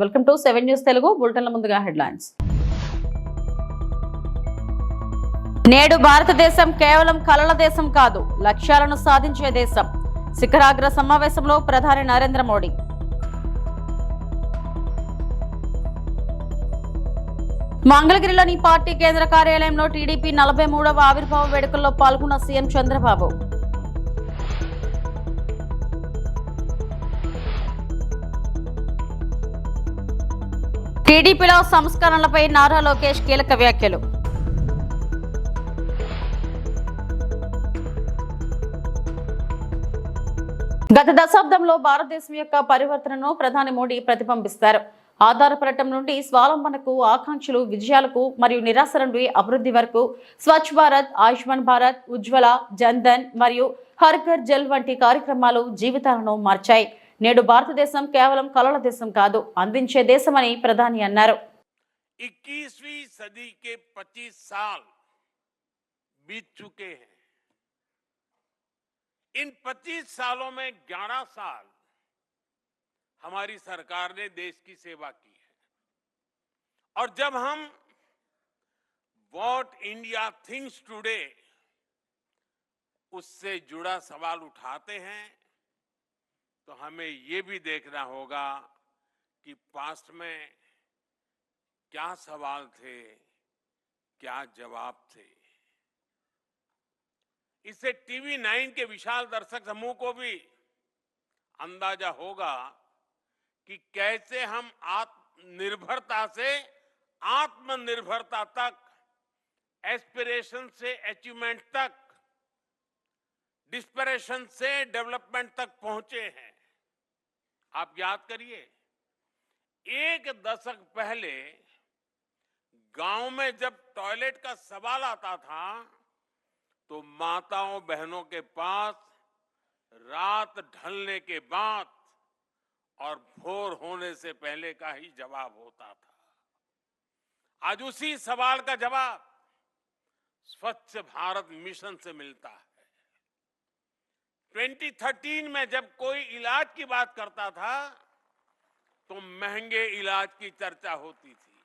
Welcome to seven news Telugu బులెటిన్ల ముందుగా headlines. నేడు భారతదేశం కేవలం కలల దేశం కాదు లక్ష్యాలను సాధించే దేశం. శిఖరాగ్ర సమావేశంలో ప్రధాని నరేంద్ర మోడీ. మంగళగిరిలోని పార్టీ కేంద్ర కార్యాలయంలో టీడీపీ నలభై మూడవ ఆవిర్భావ వేడుకల్లో పాల్గొన్న సీఎం చంద్రబాబు. టీడీపీలో సంస్కరణలపై నారా లోకేష్ కీలక వ్యాఖ్యలు. గత దశాబ్దంలో భారతదేశం యొక్క పరివర్తనను ప్రధాని మోడీ ప్రతిబింబిస్తారు. ఆధారపడటం నుండి స్వావలంబనకు ఆకాంక్షలు విజయాలకు మరియు నిరాశ నుండి అభివృద్ధి వరకు స్వచ్ఛ భారత్ ఆయుష్మాన్ భారత్ ఉజ్వల జన్ధన్ మరియు హర్ ఘర్ జల్ వంటి కార్యక్రమాలు జీవితాలను మార్చాయి. నేడు భారతదేశం కేవలం కలల దేశం కాదు అందించే దేశమని ప్రధాని అన్నారు 21वीं सदी के 25 साल बीत चुके हैं इन 25 सालों में 11 साल हमारी सरकार ने देश की सेवा की है और जब हम वॉट इंडिया थिंग्स टुडे उससे जुड़ा सवाल उठाते हैं तो हमें ये भी देखना होगा कि पास्ट में क्या सवाल थे, क्या जवाब थे। इससे टीवी नाइन के विशाल दर्शक समूह को भी अंदाज़ा होगा कि कैसे हम आत्मनिर्भरता से, आत्मनिर्भरता तक, एस्पिरेशन से अचीवमेंट तक, डिस्परेशन से डेवलपमेंट तक पहुँचे हैं। आप याद करिए, एक दशक पहले गाँव में जब टॉयलेट का सवाल आता था तो माताओं बहनों के पास रात ढलने के बाद और भोर होने से पहले का ही जवाब होता था। आज उसी सवाल का जवाब स्वच्छ भारत मिशन से मिलता है। 2013 में जब कोई इलाज की बात करता था तो महँगे इलाज की चर्चा होती थी।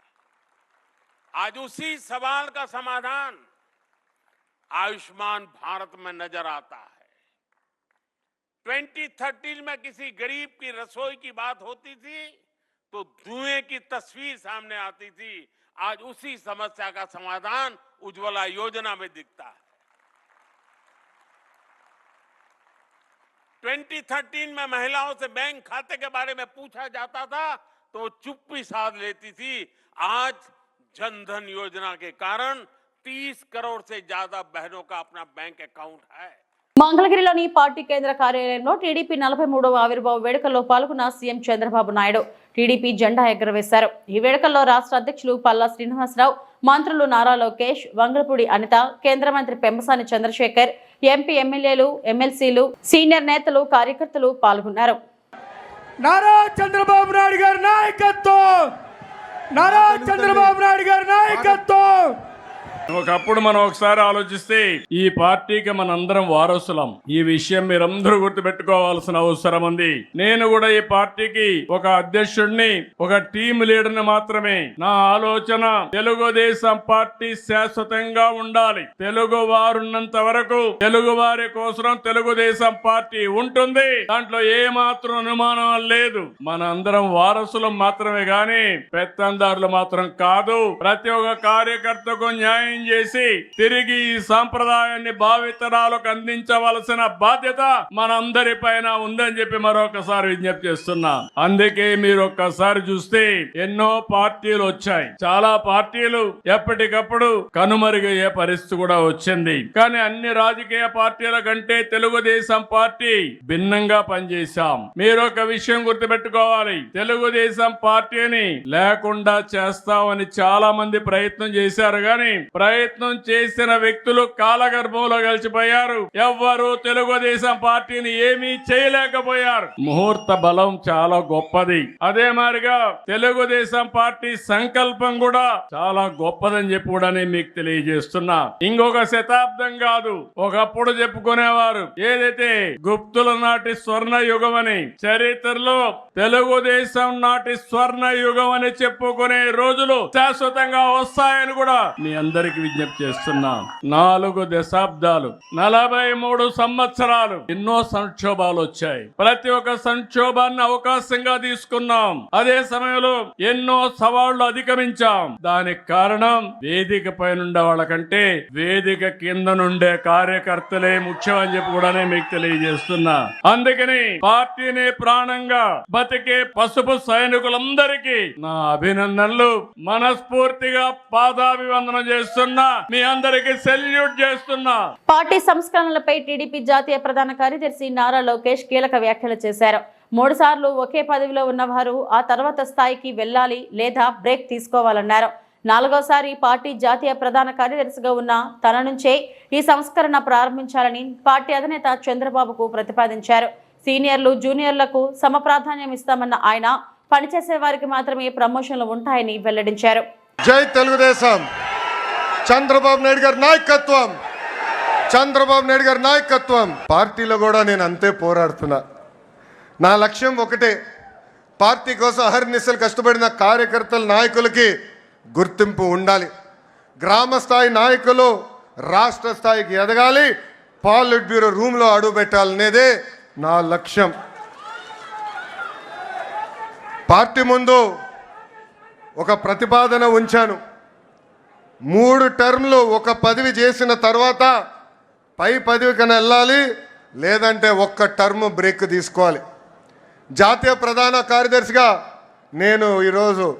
आज उसी सवाल का समाधान आयुष्मान भारत में नज़र आता है। 2013 में किसी गरीब की रसोई की बात होती थी तो धुएँ की तस्वीर सामने आती थी। आज उसी समस्या का समाधान उज्ज्वला योजना में दिखता है। 2013 में महिलाओं से बैंक खाते के बारे में पूछा जाता था तो वो चुप्पी साध लेती थी आज जनधन योजना के कारण 30 करोड़ से ज्यादा बहनों का अपना बैंक अकाउंट है మంగళగిరిలోని పార్టీ కేంద్ర కార్యాలయంలో టీడీపీ నలభై మూడవ ఆవిర్భావ వేడుకల్లో పాల్గొన్న సీఎం చంద్రబాబు నాయుడు టీడీపీ జెండా ఎగురవేశారు ఈ వేడుకల్లో రాష్ట్ర అధ్యక్షులు పల్లా శ్రీనివాసరావు మంత్రులు నారా లోకేష్ వంగలపూడి అనిత కేంద్ర మంత్రి పెంబసాని చంద్రశేఖర్ ఎంపీ ఎమ్మెల్యేలు ఎమ్మెల్సీలు సీనియర్ నేతలు కార్యకర్తలు పాల్గొన్నారు. నారా చంద్రబాబు నాయుడు గారి నాయకత్వం! నారా చంద్రబాబు నాయుడు గారి నాయకత్వం! ఒకప్పుడు మనం ఒకసారి ఆలోచిస్తే ఈ పార్టీకి మనందరం వారసులం. ఈ విషయం మీరందరూ గుర్తుపెట్టుకోవాల్సిన అవసరం ఉంది. నేను కూడా ఈ పార్టీకి ఒక అధ్యక్షుడిని ఒక టీం లీడర్ని మాత్రమే. నా ఆలోచన తెలుగుదేశం పార్టీ శాశ్వతంగా ఉండాలి. తెలుగు వారున్నంత వరకు తెలుగు వారి కోసం తెలుగుదేశం పార్టీ ఉంటుంది. దాంట్లో ఏ మాత్రం అనుమానం లేదు. మన అందరం వారసులం మాత్రమే గాని పెత్తందారులు మాత్రం కాదు. ప్రతి ఒక్క కార్యకర్తకు న్యాయం చేసి తిరిగి ఈ సాంప్రదాయాన్ని భావితరాలకు అందించవలసిన బాధ్యత మనందరి పైన ఉందని చెప్పి మరొకసారి విజ్ఞప్తి చేస్తున్నా. అందుకే మీరు ఒక్కసారి చూస్తే ఎన్నో పార్టీలు వచ్చాయి. చాలా పార్టీలు ఎప్పటికప్పుడు కనుమరుగయ్యే పరిస్థితి కూడా వచ్చింది. కానీ అన్ని రాజకీయ పార్టీల కంటే తెలుగుదేశం పార్టీ భిన్నంగా పనిచేశాం. మీరు ఒక విషయం గుర్తుపెట్టుకోవాలి. తెలుగుదేశం పార్టీని లేకుండా చేస్తామని చాలా మంది ప్రయత్నం చేశారు. కానీ ప్రయత్నం చేసిన వ్యక్తులు కాలగర్భంలో కలిసిపోయారు. ఎవ్వరు తెలుగుదేశం పార్టీని ఏమీ చేయలేకపోయారు. ముహూర్త బలం చాలా గొప్పది. అదే మాదిరిగా తెలుగుదేశం పార్టీ సంకల్పం కూడా చాలా గొప్పదని చెప్పి కూడా మీకు తెలియజేస్తున్నా. ఇంకొక శతాబ్దం కాదు. ఒకప్పుడు చెప్పుకునేవారు. ఏదైతే గుప్తుల నాటి స్వర్ణ యుగం అని చరిత్రలో తెలుగుదేశం నాటి స్వర్ణ యుగం అని చెప్పుకునే రోజులు శాశ్వతంగా వస్తాయని కూడా మీ అందరికి విజ్ఞప్తి చేస్తున్నా. నాలుగు దశాబ్దాలు నలభై మూడు సంవత్సరాలు ఎన్నో సంక్షోభాలు వచ్చాయి. ప్రతి ఒక్క సంక్షోభాన్ని అవకాశంగా తీసుకున్నాం. అదే సమయంలో ఎన్నో సవాళ్ళు అధిగమించాం. దానికి కారణం వేదిక పైన వాళ్ళకంటే వేదిక కింద నుండే కార్యకర్తలే ముఖ్యం అని చెప్పి కూడా మీకు తెలియజేస్తున్నా. అందుకని పార్టీని ప్రాణంగా బతికే పసుపు సైనికులందరికీ నా అభినందనలు. మనస్ఫూర్తిగా పాదాభివందనం చేస్తున్నా మీ అందరికి సెల్యూట్ చేస్తున్నా. పార్టీ సంస్కరణలపై టీడీపీ జాతీయ ప్రధాన కార్యదర్శి నారా లోకేష్ కీలక వ్యాఖ్యలు చేశారు. మూడు సార్లు ఒకే పదవిలో ఉన్నవారు ఆ తర్వాత స్థాయికి వెళ్ళాలి లేదా బ్రేక్ తీసుకోవాలన్నారు. నాలుగోసారి పార్టీ జాతీయ ప్రధాన కార్యదర్శిగా ఉన్న తన నుంచే ఈ సంస్కరణ ప్రారంభించాలని పార్టీ అధినేత చంద్రబాబుకు ప్రతిపాదించారు. సీనియర్లు జూనియర్లకు సమ ప్రాధాన్యం ఇస్తామన్న ఆయన పనిచేసే వారికి మాత్రమే ప్రమోషన్లు ఉంటాయని వెల్లడించారు. జై తెలుగుదేశం! చంద్రబాబు నాయుడు గారి నాయకత్వం. చంద్రబాబు నాయుడు గారి నాయకత్వం. పార్టీలో కూడా నేను అంతే పోరాడుతున్నా. నా లక్ష్యం ఒకటే. పార్టీ కోసం అహర్నిశలు కష్టపడిన కార్యకర్తల నాయకులకి గుర్తింపు ఉండాలి. గ్రామ స్థాయి నాయకులు రాష్ట్ర స్థాయికి ఎదగాలి. పాలిట్ బ్యూరో రూమ్లో అడుగు పెట్టాలనేదే నా లక్ష్యం. పార్టీ ముందు ఒక ప్రతిపాదన ఉంచాను. మూడు టర్మ్లు ఒక పదవి చేసిన తర్వాత పై పదవి కన్నా వెళ్ళాలి లేదంటే ఒక్క టర్మ్ బ్రేక్ తీసుకోవాలి. జాతీయ ప్రధాన కార్యదర్శిగా నేను ఈరోజు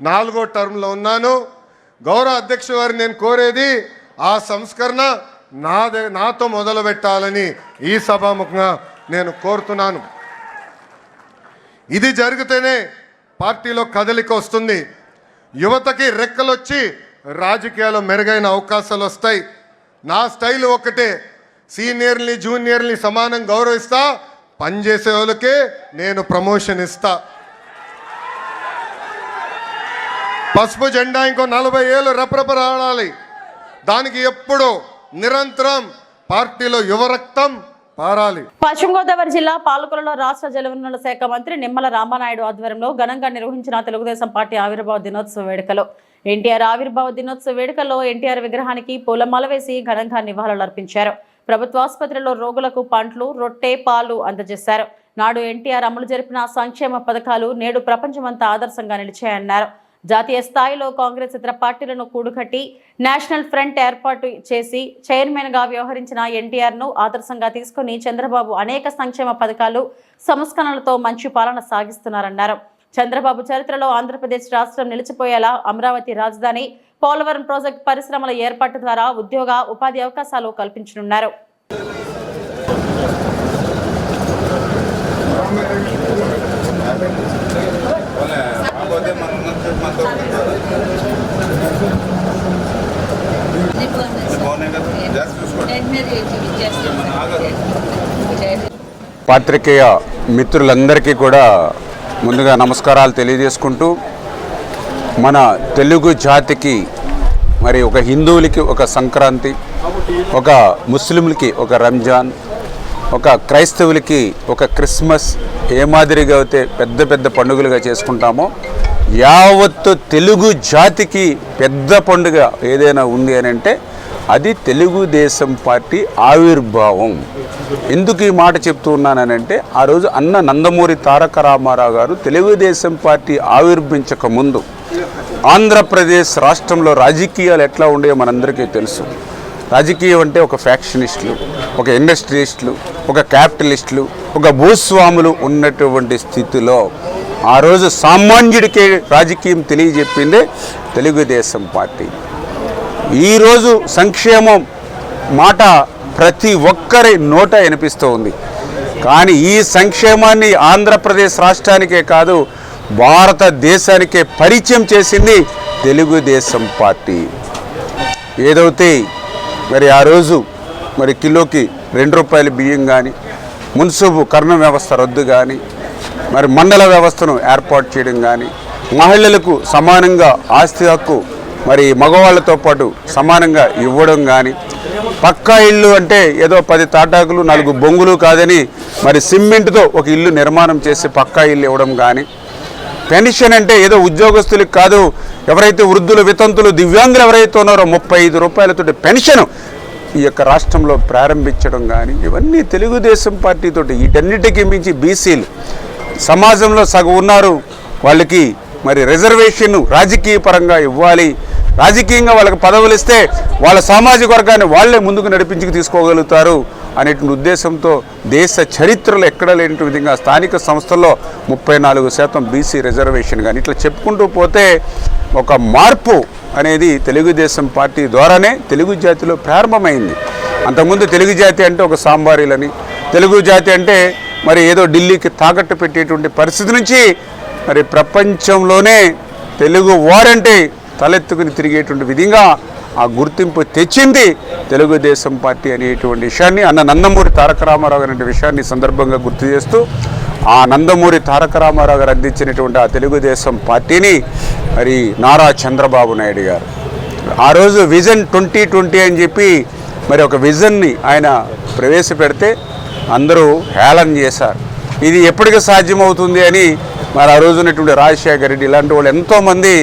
నాలుగో టర్మ్లో ఉన్నాను. గౌరవ అధ్యక్ష వారిని నేను కోరేది ఆ సంస్కరణ నాదే నాతో మొదలు పెట్టాలని ఈ సభాముఖంగా నేను కోరుతున్నాను. ఇది జరిగితేనే పార్టీలో కదలిక వస్తుంది. యువతకి రెక్కలొచ్చి రాజకీయాలు మెరుగైన అవకాశాలు వస్తాయి. నా స్టైల్ ఒకటే సీనియర్ని జూనియర్ని సమానం గౌరవిస్తా. పనిచేసే వాళ్ళకే నేను ప్రమోషన్ ఇస్తా. పసుపు జెండా ఇంకో నలభై ఏళ్ళు రెపరెపరాడాలి. దానికి ఎప్పుడు నిరంతరం పార్టీలో యువరక్తం పారాలి. పశ్చిమ గోదావరి జిల్లా పాలకొలలో రాష్ట్ర జలవనరుల శాఖ మంత్రి నిమ్మల రామానాయుడు ఆధ్వర్యంలో ఘనంగా నిర్వహించిన తెలుగుదేశం పార్టీ ఆవిర్భావ దినోత్సవ వేడుకలో ఎన్టీఆర్ ఆవిర్భావ దినోత్సవ వేడుకల్లో ఎన్టీఆర్ విగ్రహానికి పూలమాల వేసి ఘనంగా నివాళులర్పించారు ప్రభుత్వ ఆసుపత్రిలో రోగులకు పండ్లు రొట్టె పాలు అందజేశారు. నాడు ఎన్టీఆర్ అమలు జరిపిన సంక్షేమ పథకాలు నేడు ప్రపంచమంతా ఆదర్శంగా నిలిచాయన్నారు. జాతీయ స్థాయిలో కాంగ్రెస్ ఇతర పార్టీలను కూడుకట్టి నేషనల్ ఫ్రంట్ ఏర్పాటు చేసి చైర్మన్గా వ్యవహరించిన ఎన్టీఆర్ను ఆదర్శంగా తీసుకుని చంద్రబాబు అనేక సంక్షేమ పథకాలు సంస్కరణలతో మంచి పాలన సాగిస్తున్నారన్నారు. చంద్రబాబు చరిత్రలో ఆంధ్రప్రదేశ్ రాష్ట్రం నిలిచిపోయేలా అమరావతి రాజధాని పోలవరం ప్రాజెక్టు పరిశ్రమల ఏర్పాటు ద్వారా ఉద్యోగ ఉపాధి అవకాశాలు కల్పించనున్నారు. పాత్రికేయ మిత్రులందరికీ కూడా ముందుగా నమస్కారాలు తెలియజేసుకుంటూ మన తెలుగు జాతికి మరి ఒక హిందువులకి ఒక సంక్రాంతి ఒక ముస్లింలకి ఒక రంజాన్ ఒక క్రైస్తవులకి ఒక క్రిస్మస్ ఏ మాదిరిగా అయితే పెద్ద పెద్ద పండుగలుగా చేసుకుంటామో యావత్తు తెలుగు జాతికి పెద్ద పండుగ ఏదైనా ఉంది అని అంటే అది తెలుగుదేశం పార్టీ ఆవిర్భావం. ఎందుకు ఈ మాట చెప్తూ ఉన్నానంటే ఆ రోజు అన్న నందమూరి తారక రామారావు గారు తెలుగుదేశం పార్టీ ఆవిర్భించక ముందు ఆంధ్రప్రదేశ్ రాష్ట్రంలో రాజకీయాలు ఎట్లా ఉండేవో మనందరికీ తెలుసు. రాజకీయం అంటే ఒక ఫ్యాక్షనిస్టులు ఒక ఇండస్ట్రియలిస్టులు ఒక క్యాపిటలిస్టులు ఒక భూస్వాములు ఉన్నటువంటి స్థితిలో ఆ రోజు సామాన్యుడికే రాజకీయం తెలియజెప్పిందే తెలుగుదేశం పార్టీ. ఈరోజు సంక్షేమం మాట ప్రతి ఒక్కరి నోట వినిపిస్తూ ఉంది. కానీ ఈ సంక్షేమాన్ని ఆంధ్రప్రదేశ్ రాష్ట్రానికే కాదు భారతదేశానికే పరిచయం చేసింది తెలుగుదేశం పార్టీ. ఏదైతే మరి ఆ రోజు మరి కిలోకి రెండు రూపాయల బియ్యం కానీ మున్సిపు కర్ణ వ్యవస్థ రద్దు కానీ మరి మండల వ్యవస్థను ఏర్పాటు చేయడం కానీ మహిళలకు సమానంగా ఆస్తి హక్కు మరి మగవాళ్ళతో పాటు సమానంగా ఇవ్వడం కానీ పక్కా ఇల్లు అంటే ఏదో పది తాటాకులు నాలుగు బొంగులు కాదని మరి సిమెంట్తో ఒక ఇల్లు నిర్మాణం చేసి పక్కా ఇల్లు ఇవ్వడం కానీ పెన్షన్ అంటే ఏదో ఉద్యోగస్తులకు కాదు ఎవరైతే వృద్ధులు వితంతులు దివ్యాంగులు ఎవరైతే ఉన్నారో ముప్పై ఐదు రూపాయలతోటి పెన్షన్ ఈ యొక్క రాష్ట్రంలో ప్రారంభించడం కానీ ఇవన్నీ తెలుగుదేశం పార్టీతోటి వీటన్నిటికీ మించి బీసీలు సమాజంలో సగం ఉన్నారు వాళ్ళకి మరి రిజర్వేషన్ రాజకీయ పరంగా ఇవ్వాలి రాజకీయంగా వాళ్ళకి పదవులు ఇస్తే వాళ్ళ సామాజిక వర్గాన్ని వాళ్ళే ముందుకు నడిపించి తీసుకోగలుగుతారు అనేటువంటి ఉద్దేశంతో దేశ చరిత్రలో ఎక్కడ లేని విధంగా స్థానిక సంస్థల్లో ముప్పై నాలుగు శాతం బీసీ రిజర్వేషన్ కానీ ఇట్లా చెప్పుకుంటూ పోతే ఒక మార్పు అనేది తెలుగుదేశం పార్టీ ద్వారానే తెలుగు జాతిలో ప్రారంభమైంది. అంతకుముందు తెలుగు జాతి అంటే ఒక సాంబారీలని తెలుగు జాతి అంటే మరి ఏదో ఢిల్లీకి తాకట్టు పెట్టేటువంటి పరిస్థితి నుంచి మరి ప్రపంచంలోనే తెలుగు వారంటే తలెత్తుకుని తిరిగేటువంటి విధంగా ఆ గుర్తింపు తెచ్చింది తెలుగుదేశం పార్టీ అనేటువంటి విషయాన్ని అన్న నందమూరి తారక రామారావు గారి అనే విషయాన్ని సందర్భంగా గుర్తు చేస్తూ ఆ నందమూరి తారక రామారావు గారు అందించినటువంటి ఆ తెలుగుదేశం పార్టీని మరి నారా చంద్రబాబు నాయుడు గారు. ఆ రోజు విజన్ ట్వంటీ ట్వంటీ అని చెప్పి మరి ఒక విజన్ని ఆయన ప్రవేశపెడితే అందరూ హేళన చేశారు. ఇది ఎప్పటికి సాధ్యమవుతుంది అని మరి ఆ రోజు ఉన్నటువంటి రాజశేఖర రెడ్డి ఇలాంటి వాళ్ళు ఎంతోమంది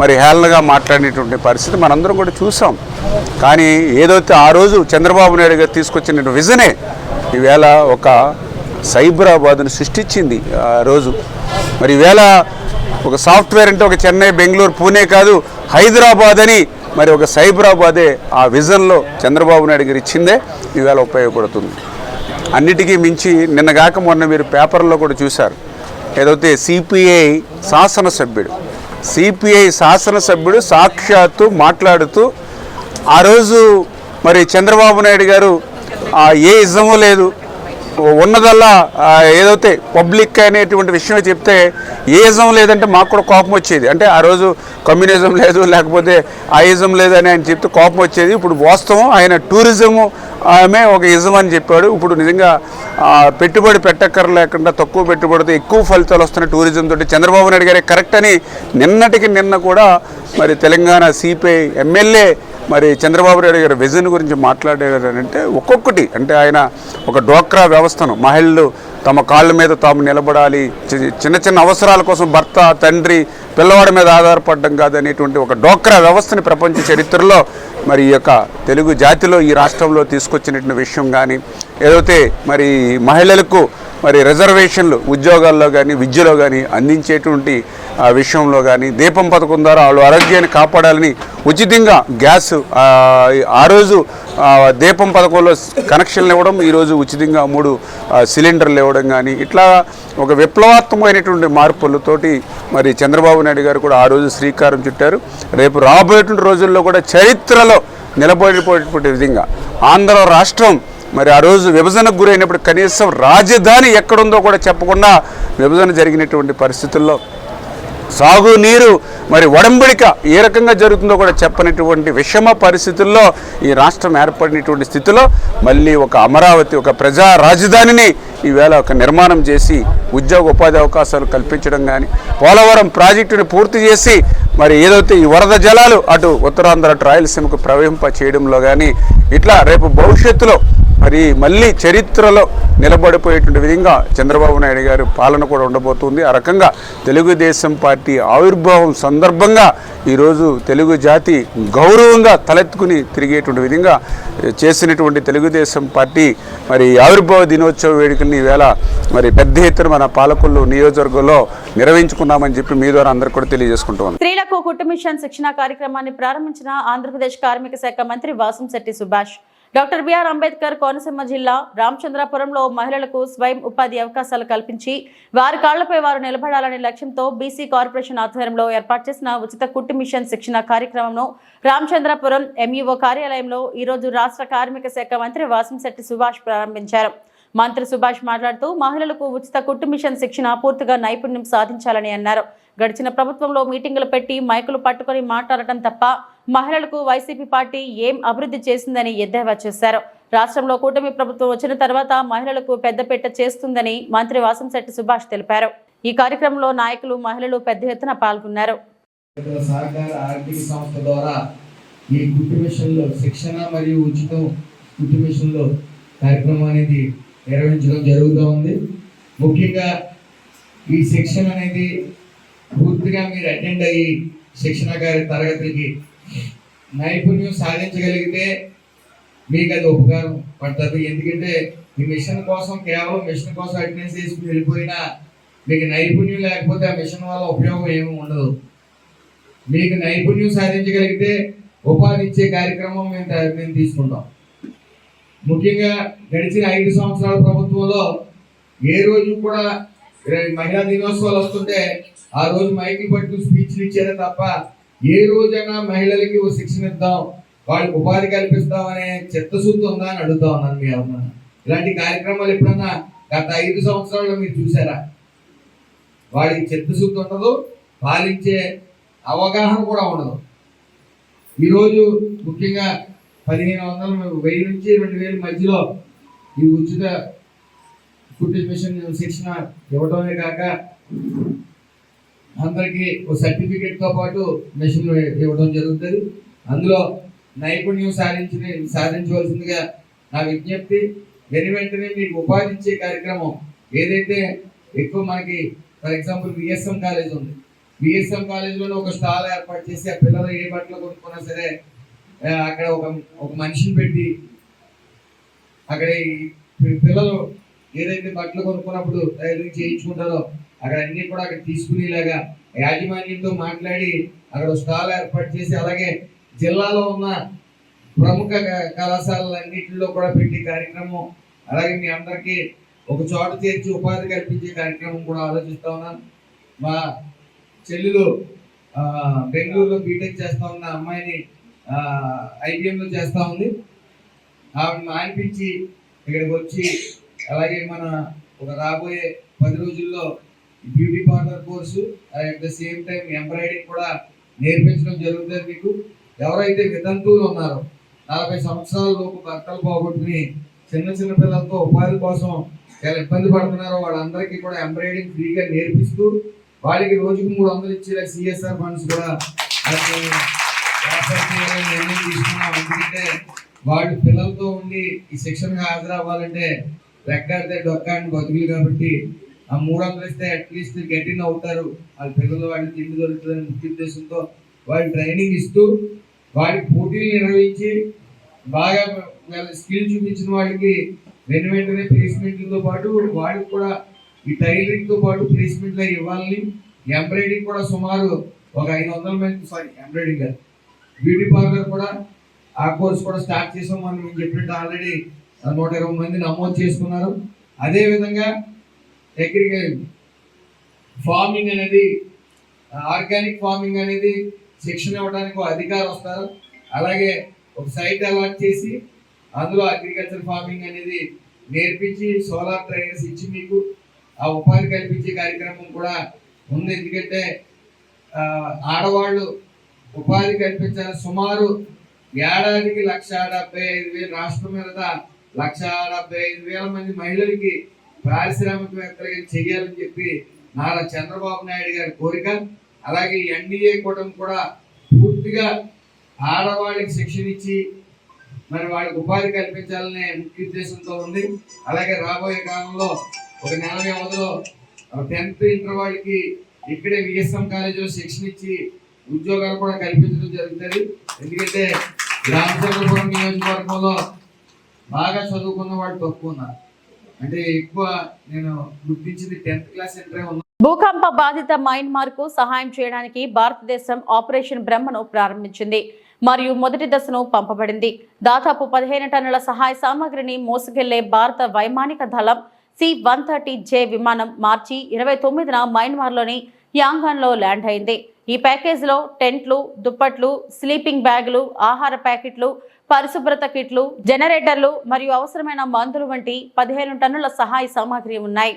మరి హేళనగా మాట్లాడినటువంటి పరిస్థితి మనందరం కూడా చూసాం. కానీ ఏదైతే ఆ రోజు చంద్రబాబు నాయుడు గారు తీసుకొచ్చిన విజనే ఈవేళ ఒక సైబరాబాద్ను సృష్టించింది ఆ రోజు. మరి ఈవేళ ఒక సాఫ్ట్వేర్ అంటే ఒక చెన్నై బెంగళూరు పూణే కాదు హైదరాబాద్ అని మరి ఒక సైబరాబాదే ఆ విజన్లో చంద్రబాబు నాయుడు గారు ఇచ్చిందే ఈవేళ ఉపయోగపడుతుంది. అన్నిటికీ మించి నిన్నగాక మొన్న మీరు పేపర్లో కూడా చూశారు. ఏదైతే సిపిఐ శాసనసభ్యుడు సిపిఐ శాసనసభ్యుడు సాక్షాత్తు మాట్లాడుతూ ఆ రోజు మరి చంద్రబాబు నాయుడు గారు ఏ ఇజము లేదు. ఉన్నదల్లా ఏదైతే పబ్లిక్ అనేటువంటి విషయం చెప్తే ఏ ఇజం లేదంటే మాకు కూడా కోపం వచ్చేది. అంటే ఆ రోజు కమ్యూనిజం లేదు లేకపోతే ఆ ఇజం లేదని ఆయన చెప్తే కోపం వచ్చేది. ఇప్పుడు వాస్తవం ఆయన టూరిజము ఆమె ఒక ఇజం అని చెప్పాడు ఇప్పుడు నిజంగా పెట్టుబడి పెట్టక్కర లేకుండా తక్కువ పెట్టుబడితో ఎక్కువ ఫలితాలు వస్తున్న టూరిజం తోటి చంద్రబాబు నాయుడు గారే కరెక్ట్ అని నిన్నటికి నిన్న కూడా మరి తెలంగాణ సిపిఐ ఎమ్మెల్యే మరి చంద్రబాబు నాయుడు గారి విజన్ గురించి మాట్లాడారంటే ఒక్కొక్కటి. అంటే ఆయన ఒక డోక్రా వ్యవస్థను మహిళలు తమ కాళ్ళ మీద తాము నిలబడాలి. చి- చిన్న చిన్న అవసరాల కోసం భర్త తండ్రి పిల్లవాడి మీద ఆధారపడడం కాదనేటువంటి ఒక డోక్రా వ్యవస్థని ప్రపంచ చరిత్రలో మరి ఈ యొక్క తెలుగు జాతిలో ఈ రాష్ట్రంలో తీసుకొచ్చినటువంటి విషయం కానీ ఏదైతే మరి మహిళలకు మరి రిజర్వేషన్లు ఉద్యోగాల్లో కానీ విద్యలో కానీ అందించేటువంటి విషయంలో కానీ దీపం పథకం ద్వారా వాళ్ళు ఆరోగ్యాన్ని కాపాడాలని ఉచితంగా గ్యాస్ ఆ, రోజు దీపం పథకంలో కనెక్షన్లు ఇవ్వడం ఈరోజు ఉచితంగా మూడు సిలిండర్లు ఇవ్వడం కానీ ఇట్లా ఒక విప్లవాత్మకమైనటువంటి మార్పులతోటి మరి చంద్రబాబు నాయుడు గారు కూడా ఆ రోజు శ్రీకారం చుట్టారు. రేపు రాబోయేటువంటి రోజుల్లో కూడా చరిత్రలో నిలబడిపోయేటువంటి విధంగా ఆంధ్ర రాష్ట్రం మరి ఆ రోజు విభజనకు గురైనప్పుడు కనీసం రాజధాని ఎక్కడుందో కూడా చెప్పకుండా విభజన జరిగినటువంటి పరిస్థితుల్లో సాగునీరు మరి ఒడంబడిక ఏ రకంగా జరుగుతుందో కూడా చెప్పనటువంటి విషమ పరిస్థితుల్లో ఈ రాష్ట్రం ఏర్పడినటువంటి స్థితిలో మళ్ళీ ఒక అమరావతి ఒక ప్రజా రాజధానిని ఈవేళ ఒక నిర్మాణం చేసి ఉద్యోగ ఉపాధి అవకాశాలు కల్పించడం కానీ పోలవరం ప్రాజెక్టుని పూర్తి చేసి మరి ఏదైతే ఈ వరద జలాలు అటు ఉత్తరాంధ్ర అటు రాయలసీమకు ప్రవహింప చేయడంలో కానీ ఇట్లా రేపు భవిష్యత్తులో మరి మళ్ళీ చరిత్రలో నిలబడిపోయేటువంటి విధంగా చంద్రబాబు నాయుడు గారి పాలన కూడా ఉండబోతుంది. ఆ రకంగా తెలుగుదేశం పార్టీ ఆవిర్భావం సందర్భంగా ఈరోజు తెలుగు జాతి గౌరవంగా తలెత్తుకుని తిరిగేటువంటి విధంగా చేసినటువంటి తెలుగుదేశం పార్టీ మరి ఆవిర్భావ దినోత్సవ వేడుకల్ని ఈవేళ మరి పెద్ద ఎత్తున మన పాలకొల్లు నియోజకవర్గంలో నిర్వహించుకున్నామని చెప్పి మీ ద్వారా అందరికీ కూడా తెలియజేసుకుంటాం స్త్రీలకు కుటుంబ మిషన్ శిక్షణ కార్యక్రమాన్ని ప్రారంభించిన ఆంధ్రప్రదేశ్ కార్మిక శాఖ మంత్రి వాసంశెట్టి సుభాష్. డాక్టర్ బిఆర్ అంబేద్కర్ కోనసీమ జిల్లా రామచంద్రాపురంలో మహిళలకు స్వయం ఉపాధి అవకాశాలు కల్పించి వారి కాళ్ళపై వారు నిలబడాలనే లక్ష్యంతో బీసీ కార్పొరేషన్ ఆధ్వర్యంలో ఏర్పాటు చేసిన ఉచిత కుట్టు మిషన్ శిక్షణ కార్యక్రమంను రామచంద్రాపురం ఎంఈఓ కార్యాలయంలో ఈరోజు రాష్ట్ర కార్మిక శాఖ మంత్రి వాసంశెట్టి సుభాష్ ప్రారంభించారు. మంత్రి సుభాష్ మాట్లాడుతూ మహిళలకు ఉచిత కుట్టు మిషన్ శిక్షణ పూర్తిగా నైపుణ్యం సాధించాలని అన్నారు. గడిచిన ప్రభుత్వంలో మీటింగులు పెట్టి మైకులు పట్టుకొని మాట్లాడటం తప్ప మహిళలకు వైసీపీ పార్టీ ఏం అభివృద్ధి చేసిందని ఎద్దేవా చేశారు. రాష్ట్రంలో కూటమి ప్రభుత్వం వచ్చిన తర్వాత మహిళలకు పెద్దపీట చేస్తుందని మంత్రి వాసంశెట్టి సుభాష్ తెలిపారు. ఈ కార్యక్రమంలో నాయకులు మహిళలు పెద్ద ఎత్తున పాల్గొన్నారు. ఈ శిక్షణ మరియు ఉచితం కార్యక్రమం అనేది నిర్వహించడం జరుగుతూ ఉంది. ముఖ్యంగా ఈ శిక్షణ అనేది పూర్తిగా మీరు అటెండ్ అయ్యి శిక్షణ గారి తరగతికి నైపుణ్యం సాధించగలిగితే మీకు అది ఉపకారం పడుతుంది. ఎందుకంటే ఈ మిషన్ కోసం కేవలం మిషన్ కోసం అటెండెన్స్ చేసుకుని వెళ్ళిపోయినా మీకు నైపుణ్యం లేకపోతే ఆ మిషన్ వల్ల ఉపయోగం ఏమీ ఉండదు. మీకు నైపుణ్యం సాధించగలిగితే ఉపాధి ఇచ్చే కార్యక్రమం మేము మేము తీసుకుంటాం. ముఖ్యంగా గడిచిన ఐదు సంవత్సరాల ప్రభుత్వంలో ఏ రోజు కూడా మహిళా దినోత్సవాలు వస్తుంటే ఆ రోజు మైకి పట్టు స్పీచ్లు ఇచ్చారే తప్ప ఏ రోజైనా మహిళలకి ఓ శిక్షణ ఇద్దాం వాళ్ళకి ఉపాధి కల్పిస్తాం అనే చిత్తశుద్ధి ఉందా అని అడుగుతా ఉన్నాను మీ అమ్మ. ఇలాంటి కార్యక్రమాలు ఎప్పుడన్నా గత ఐదు సంవత్సరాల్లో మీరు చూసారా వాడికి చిత్తశుద్ధి ఉండదు పాలించే అవగాహన కూడా ఉండదు. ఈరోజు ముఖ్యంగా పదిహేను వందల వెయ్యి నుంచి రెండు వేల మధ్యలో ఈ ఉచిత కుట్టు మిషన్ శిక్షణ ఇవ్వడమే కాక అందరికీ ఒక సర్టిఫికేట్తో పాటు మిషన్ ఇవ్వడం జరుగుతుంది. అందులో నైపుణ్యం సాధించిన సాధించవలసిందిగా నా విజ్ఞప్తి. వెను వెంటనే మీకు ఉపాధి ఇచ్చే కార్యక్రమం ఏదైతే ఎక్కువ మనకి ఫర్ ఎగ్జాంపుల్ విఎస్ఎం కాలేజ్ ఉంది. విఎస్ఎం కాలేజ్లోనే ఒక స్టాల్ ఏర్పాటు చేసి ఆ పిల్లలు ఏ బట్టలు కొనుక్కున్నా సరే అక్కడ ఒక ఒక మనిషిని పెట్టి అక్కడ ఈ పిల్లలు ఏదైతే బట్టలు కొనుక్కున్నప్పుడు టైలరింగ్ చేయించుకుంటారో అక్కడ అన్ని కూడా అక్కడ తీసుకునేలాగా యాజమాన్యంతో మాట్లాడి అక్కడ స్టాల్ ఏర్పాటు చేసి అలాగే జిల్లాలో ఉన్న ప్రముఖ క- కళాశాలలన్నింటిలో కూడా పెట్టి కార్యక్రమం అలాగే మీ అందరికీ ఒక చోట చేర్చి ఉపాధి కల్పించే కార్యక్రమం కూడా ఆలోచిస్తా ఉన్నాను మా చెల్లెలు బెంగళూరులో బీటెక్ చేస్తా ఉన్న అమ్మాయిని ఐబిఎంలో చేస్తా ఉంది. ఆవిడ మానిపించి ఇక్కడికి వచ్చి అలాగే మన ఒక రాబోయే పది రోజుల్లో beauty parlour course at the same time embroidery కూడా నేర్పించడం జరుగుతుంది మీకు. ఎవరైతే వితంతువులు ఉన్నారో నలభై సంవత్సరాల లోపు భర్తలు పోగొట్టుకుని చిన్న చిన్న పిల్లలతో ఉపాధి కోసం చాలా ఇబ్బంది పడుతున్నారో వాళ్ళందరికీ కూడా ఎంబ్రాయిడింగ్ ఫ్రీగా నేర్పిస్తూ వాళ్ళకి రోజుకు మూడు వందలు ఇచ్చే సిఎస్ఆర్ ఫండ్స్ కూడా నిర్ణయం తీసుకున్నాం. ఎందుకంటే వాళ్ళు పిల్లలతో ఉండి ఈ శిక్షణకు హాజరవ్వాలంటే రెక్కాడితే డొక్కాడిని బతుకులు కాబట్టి ఆ మూడు వందలు ఇస్తే అట్లీస్ట్ గెటిన్ అవుతారు వాళ్ళ పిల్లలు వాళ్ళకి తిండి దొరుకుతుందని ముఖ్య ఉద్దేశంతో వాళ్ళు ట్రైనింగ్ ఇస్తూ వాడికి పోటీలు నిర్వహించి బాగా వాళ్ళ స్కిల్ చూపించిన వాళ్ళకి వెను వెంటనే ప్లేస్మెంట్లతో పాటు వాడికి కూడా ఈ టైలరింగ్తో పాటు ప్లేస్మెంట్లు ఇవ్వాలని ఎంబ్రాయిడింగ్ కూడా సుమారు ఒక ఐదు వందల మంది సారీ ఎంబ్రాయిడింగ్ బ్యూటీ పార్లర్ కూడా ఆ కోర్స్ కూడా స్టార్ట్ చేసాం మనం చెప్పినట్టు ఆల్రెడీ నూట ఇరవై మంది నమోదు చేసుకున్నారు. అదేవిధంగా అగ్రికల్ ఫార్మింగ్ అనేది ఆర్గానిక్ ఫార్మింగ్ అనేది శిక్షణ ఇవ్వడానికి ఒక వస్తారు. అలాగే ఒక సైట్ అలాట్ చేసి అందులో అగ్రికల్చర్ ఫార్మింగ్ అనేది నేర్పించి సోలార్ ట్రైనర్స్ ఇచ్చి మీకు ఆ ఉపాధి కల్పించే కార్యక్రమం కూడా ఉంది. ఎందుకంటే ఆడవాళ్ళు ఉపాధి కల్పించాలి. సుమారు ఏడాదికి లక్ష డెబ్బై ఐదు వేలు రాష్ట్రం మీద లక్ష డెబ్బై ఐదు వేల మంది మహిళలకి పారిశ్రామికవేత్తలకి చెయ్యాలని చెప్పి నారా చంద్రబాబు నాయుడు గారి కోరిక. అలాగే ఎన్డీఏ కూటమి కూడా పూర్తిగా ఆడవాళ్ళకి శిక్షణ ఇచ్చి మరి వాళ్ళకి ఉపాధి కల్పించాలనే ముఖ్య ఉద్దేశంతో ఉంది. అలాగే రాబోయే కాలంలో ఒక నెల వ్యవధిలో టెన్త్ ఇంటర్ వాళ్ళకి ఇక్కడే విఎస్ఎం కాలేజీలో శిక్షణ ఇచ్చి ఉద్యోగాలు కూడా కల్పించడం జరుగుతుంది. ఎందుకంటే రామచంద్రపురం నియోజకవర్గంలో బాగా చదువుకున్న వాడు తక్కువ ఉన్నారు. అంటే ఎక్కువ నేను గుర్తించింది టెన్త్ క్లాస్ ఇంటరే ఉన్నా. భూకంప బాధిత మయన్మార్కు సహాయం చేయడానికి భారతదేశం ఆపరేషన్ బ్రహ్మను ప్రారంభించింది. మరియు మొదటి దశను పంపబడింది. దాదాపు పదిహేను టన్నుల సహాయ సామాగ్రిని మోసుకెళ్ళే భారత వైమానిక దళం సి వన్ థర్టీ జే విమానం మార్చి ఇరవై తొమ్మిదిన మయన్మార్లోని యాంగాన్లో ల్యాండ్ అయింది. ఈ ప్యాకేజీలో టెంట్లు దుప్పట్లు స్లీపింగ్ బ్యాగులు ఆహార ప్యాకెట్లు పరిశుభ్రత కిట్లు జనరేటర్లు మరియు అవసరమైన మందులు వంటి పదిహేను టన్నుల సహాయ సామాగ్రి ఉన్నాయి.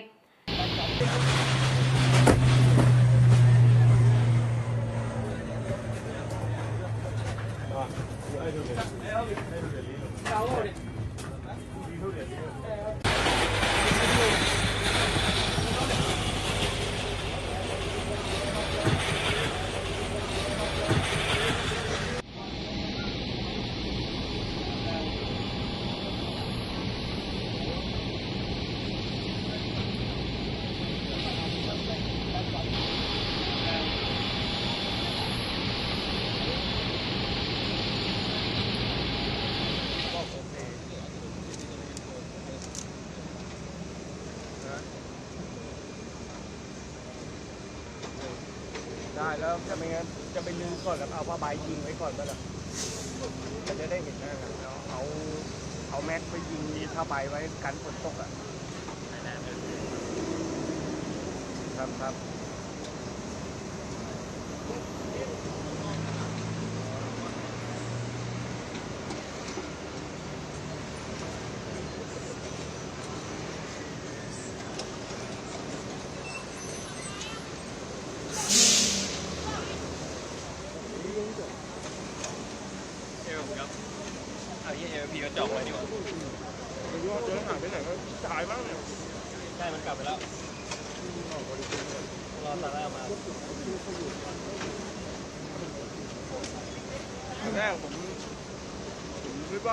แล้วจะไม่งั้นจะไปลืมก่อนกันเอาผ้าใบยิงไว้ก่อนก็ได้มันจะได้เห็นนะครับเอาเอาเอาแม็กไปยิงผ้าใบไว้กันฝนตกอะครับครับ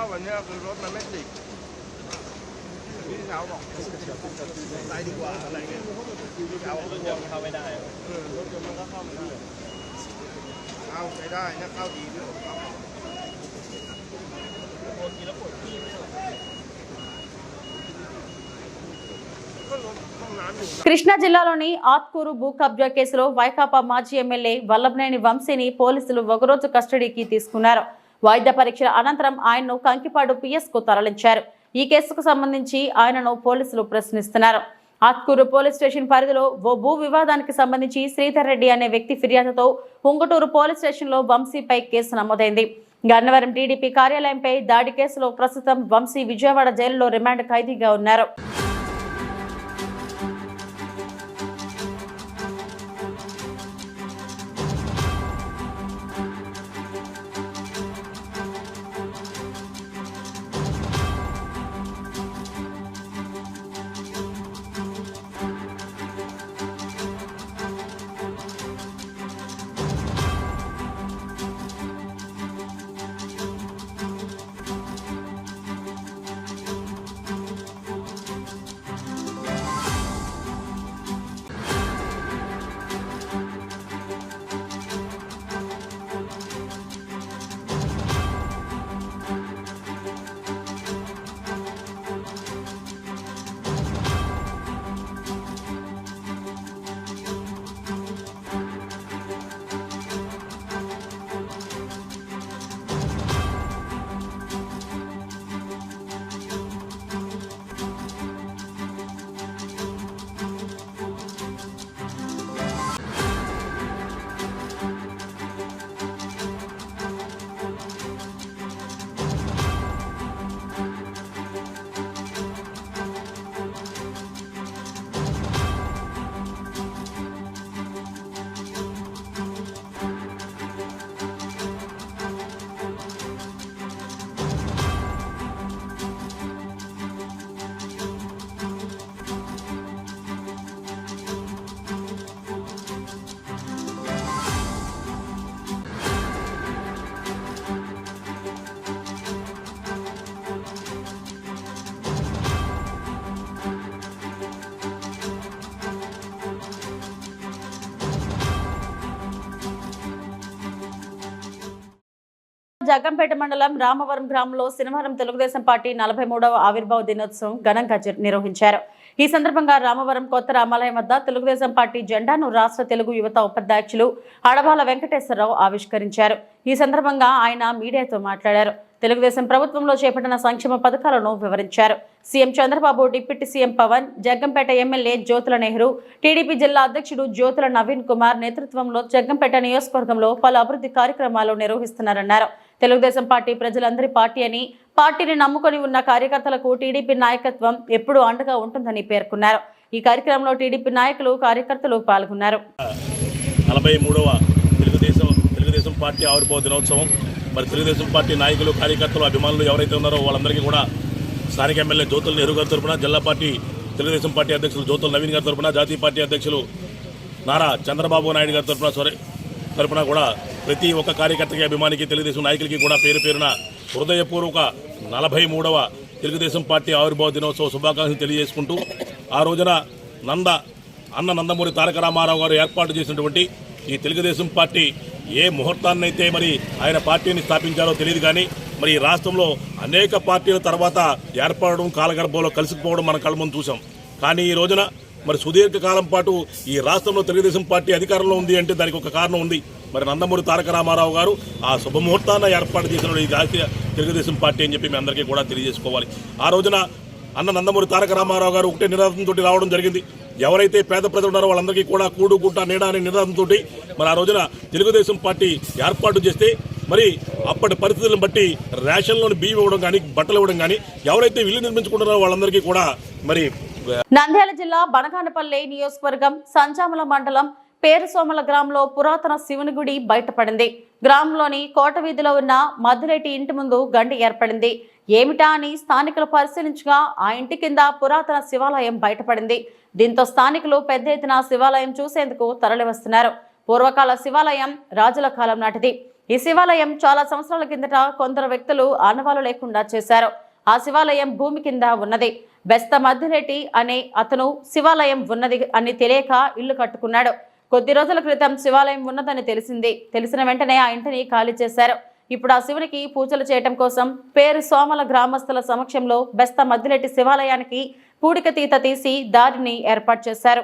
ผมคิดว่าวันเนี้ยคือรถมันไม่ติดพี่สาวบอกไปดีกว่าอะไรเงี้ยพี่สาวบอกรถยนต์เข้าไม่ได้เออรถยนต์มันก็เข้าไม่ได้เข้าไม่ได้นะเข้าดีด้วยครับ కృష్ణా జిల్లాలోని ఆత్కూరు భూ కబ్జా కేసులో వైకాపా మాజీ ఎమ్మెల్యే వల్లభనేని వంశీని పోలీసులు ఒకరోజు కస్టడీకి తీసుకున్నారు వైద్య పరీక్షల అనంతరం ఆయన్ను కంకిపాడు పిఎస్కు తరలించారు. ఈ కేసుకు సంబంధించి ఆయనను పోలీసులు ప్రశ్నిస్తున్నారు. ఆత్కూరు పోలీస్ స్టేషన్ పరిధిలో ఓ భూ వివాదానికి సంబంధించి శ్రీధర్ రెడ్డి అనే వ్యక్తి ఫిర్యాదుతో ఉంగుటూరు పోలీస్ స్టేషన్లో వంశీపై కేసు నమోదైంది. గన్నవరం టీడీపీ కార్యాలయంపై దాడి కేసులో ప్రస్తుతం వంశీ విజయవాడ జైలులో రిమాండ్ ఖైదీగా ఉన్నారు. జగ్గంపేట మండలం రామవరం గ్రామంలో శనివారం తెలుగుదేశం పార్టీ నలభై మూడవ ఆవిర్భావ దినోత్సవం ఘనంగా నిర్వహించారు. ఈ సందర్భంగా రామవరం కొత్త రామాలయం వద్ద తెలుగుదేశం పార్టీ జెండాను రాష్ట్ర తెలుగు యువత ఉపాధ్యక్షులు అడబాల వెంకటేశ్వరరావు ఆవిష్కరించారు. ఈ సందర్భంగా ఆయన మీడియాతో మాట్లాడారు. తెలుగుదేశం ప్రభుత్వంలో చేపట్టిన సంక్షేమ పథకాలను వివరించారు. CM Chandrababu deputy CM Pawan Jaggampeta MLA Jyothula Nehru TDP జిల్లా అధ్యక్షుడు జ్యోతుల నవీన్ కుమార్ నేతృత్వంలో జగ్గంపేట నియోజకవర్గంలో పలు అభివృద్ధి కార్యక్రమాలు నిర్వహిస్తున్నారన్నారు. తెలుగుదేశం పార్టీ ప్రజలందరి పార్టీ అని పార్టీని నమ్ముకొని ఉన్న కార్యకర్తలకు టీడీపీ నాయకత్వం ఎప్పుడూ అండగా ఉంటుందని పేర్కొన్నారు. ఈ కార్యక్రమంలో టీడీపీ నాయకులు కార్యకర్తలు పాల్గొన్నారు. నలభై మూడవ తెలుగుదేశం తెలుగుదేశం పార్టీ ఆవిర్భావ దినోత్సవం మరి తెలుగుదేశం పార్టీ నాయకులు కార్యకర్తలు అభిమానులు ఎవరైతే ఉన్నారో వాళ్ళందరికీ కూడా స్థానిక ఎమ్మెల్యే జ్యోతుల నెహ్రూ గారి తరపున జిల్లా పార్టీ తెలుగుదేశం పార్టీ అధ్యక్షులు జ్యోతుల నవీన్ గారి తరపున జాతీయ పార్టీ అధ్యక్షులు నారా చంద్రబాబు నాయుడు గారి తరపున సరే తరపున కూడా ప్రతి ఒక్క కార్యకర్తకి అభిమానికి తెలుగుదేశం నాయకులకి కూడా పేరు పేరున హృదయపూర్వక నలభై మూడవ తెలుగుదేశం పార్టీ ఆవిర్భావ దినోత్సవ శుభాకాంక్షలు తెలియజేసుకుంటూ ఆ రోజున నంద అన్న నందమూరి తారక రామారావు గారు ఏర్పాటు చేసినటువంటి ఈ తెలుగుదేశం పార్టీ ఏ ముహూర్తాన్నైతే మరి ఆయన పార్టీని స్థాపించారో తెలియదు కానీ మరి ఈ రాష్ట్రంలో అనేక పార్టీల తర్వాత ఏర్పడడం కాలగర్భంలో కలిసిపోవడం మన కళ్ళ ముందు చూసాం కానీ ఈ రోజున మరి సుదీర్ఘకాలం పాటు ఈ రాష్ట్రంలో తెలుగుదేశం పార్టీ అధికారంలో ఉంది అంటే దానికి ఒక కారణం ఉంది. మరి నందమూరి తారక రామారావు గారు ఆ శుభముహూర్తాన్ని ఏర్పాటు చేసిన ఈ జాతీయ తెలుగుదేశం పార్టీ అని చెప్పి మీ అందరికీ కూడా తెలియజేసుకోవాలి. ఆ రోజున అన్న నందమూరి తారక రామారావు గారు ఒకటే నిరాశంతో రావడం జరిగింది. ఎవరైతే పేద ప్రజలు ఉన్నారో వాళ్ళందరికీ కూడా కూడు గుట్ట నీడ అనే నినాదంతో మరి ఆ రోజున తెలుగుదేశం పార్టీ ఏర్పాటు చేస్తే మరి అప్పటి పరిస్థితులను బట్టి రేషన్లోని బియ్యం ఇవ్వడం కానీ బట్టలు ఇవ్వడం కానీ ఎవరైతే ఇల్లు నిర్మించుకుంటున్నారో వాళ్ళందరికీ కూడా మరి నంద్యాల జిల్లా బనగానపల్లి నియోజకవర్గం సంజామల మండలం పేరుసోమల గ్రామంలో పురాతన శివుని గుడి బయటపడింది. గ్రామంలోని కోట వీధిలో ఉన్న మధురెడ్డి ఇంటి ముందు గండి ఏర్పడింది. ఏమిటా అని స్థానికులు పరిశీలించగా ఆ ఇంటి కింద పురాతన శివాలయం బయటపడింది. దీంతో స్థానికులు పెద్ద ఎత్తున శివాలయం చూసేందుకు తరలివస్తున్నారు. పూర్వకాల శివాలయం రాజుల కాలం నాటిది. ఈ శివాలయం చాలా సంవత్సరాల కిందట కొందరు వ్యక్తులు ఆనవాలు లేకుండా చేశారు. ఆ శివాలయం భూమి కింద ఉన్నది. బెస్త మధ్యరెడ్డి అనే అతను శివాలయం ఉన్నది అని తెలియక ఇల్లు కట్టుకున్నాడు. కొద్ది రోజుల క్రితం శివాలయం ఉన్నదని తెలిసింది. తెలిసిన వెంటనే ఆ ఇంటిని ఖాళీ చేశారు. ఇప్పుడు ఆ శివునికి పూజలు చేయటం కోసం పేరు సోమల గ్రామస్తుల సమక్షంలో బెస్త మధ్యరెడ్డి శివాలయానికి పూడిక తీత తీసి దారిని ఏర్పాటు చేశారు.